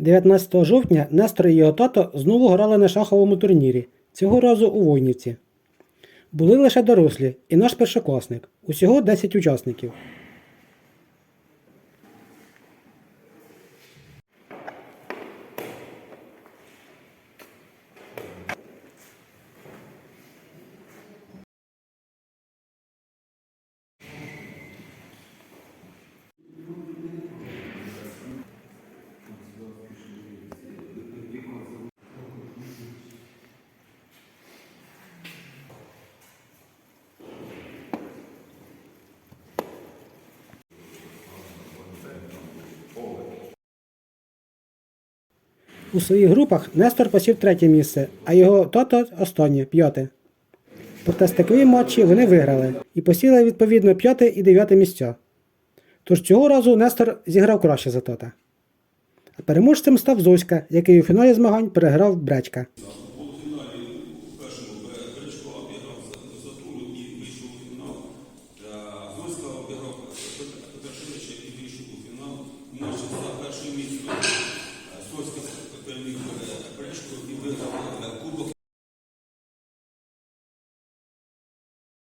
19 жовтня Нестор і його тато знову грали на шаховому турнірі, цього разу у Войнівці. Були лише дорослі і наш першокласник, усього 10 учасників. У своїх групах Нестор посів третє місце, а його тото останнє п'яте. Проте з такої матчі вони виграли і посіли відповідно п'яте і дев'яте місця. Тож цього разу Нестор зіграв краще за тота. А переможцем став Зоська, який у фіналі змагань переграв Бречка.